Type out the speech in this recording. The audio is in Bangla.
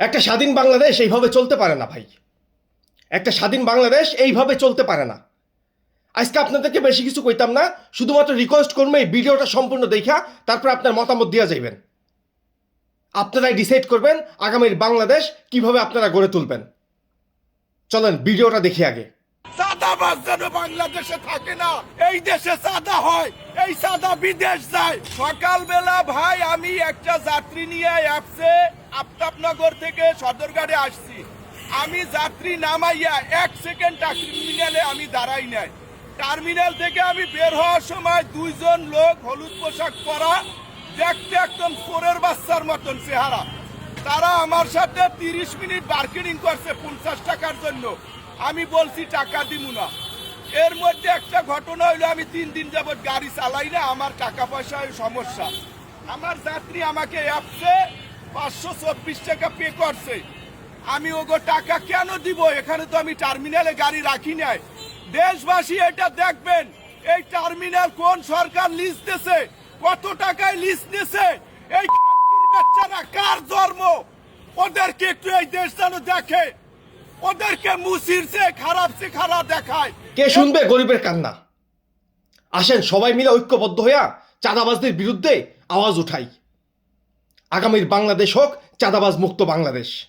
একটা স্বাধীন বাংলাদেশ এইভাবে চলতে পারে না ভাই। একটা স্বাধীন বাংলাদেশ এইভাবে চলতে পারে না। আজকে আপনাদেরকে বেশি কিছু কইতাম না, শুধুমাত্র রিকোয়েস্ট করব এই ভিডিওটা সম্পূর্ণ দেখা, তারপর আপনার মতামত দেওয়া যাইবেন। আপনারাই ডিসাইড করবেন আগামীর বাংলাদেশ কীভাবে আপনারা গড়ে তুলবেন। চলেন, ভিডিওটা দেখি আগে। সাদাবাজ যেন বাংলাদেশে থাকে না, এই দেশে সাদা হয়, এই সাদা বিদেশ যায়। সকালবেলা ভাই, আমি একটা যাত্রী নিয়ে অ্যাপসে আফতাবনগর থেকে সদরঘাটে আসছি। আমি যাত্রী নামাইয়া এক সেকেন্ড টার্মিনালে আমি দাঁড়াই নাই। টার্মিনাল থেকে আমি বের হওয়ার সময় দুইজন লোক হলুদ পোশাক পরা, দেখতে একদম চোরের বাচ্চার মতন চেহারা। তারা আমার সাথে তিরিশ মিনিট বার্গেনিং করছে পঞ্চাশ টাকার জন্য। আমি বলছি টাকা দিব না। এর মধ্যে একটা ঘটনা হইল, আমি তিন দিন যাবত গাড়ি চালাই না, আমার টাকা পয়সার সমস্যা। আমার যাত্রী আমাকে অ্যাপসে পাঁচশো চব্বিশ টাকা পে করছে। আমি ওগো টাকা কেন দিব? এখানে তো আমি টার্মিনালে গাড়ি রাখি নাই। দেশবাসী, এটা দেখবেন, এই টার্মিনাল কোন সরকার লিজ দিছে? কত টাকায় লিজ দিছে এই বাচ্চারা কার ধর্ম ওদেরকে একটু এই দেশ যেন দেখে। ওদেরকে মুসির সে খারাপ সে খারাপ দেখায়। কে শুনবে? গরিবের কান্না। আসেন, সবাই মিলে ঐক্যবদ্ধ হইয়া চাঁদাবাজদের বিরুদ্ধে আওয়াজ উঠাই। আগামীর বাংলাদেশ হোক, চাঁদাবাজ মুক্ত বাংলাদেশ।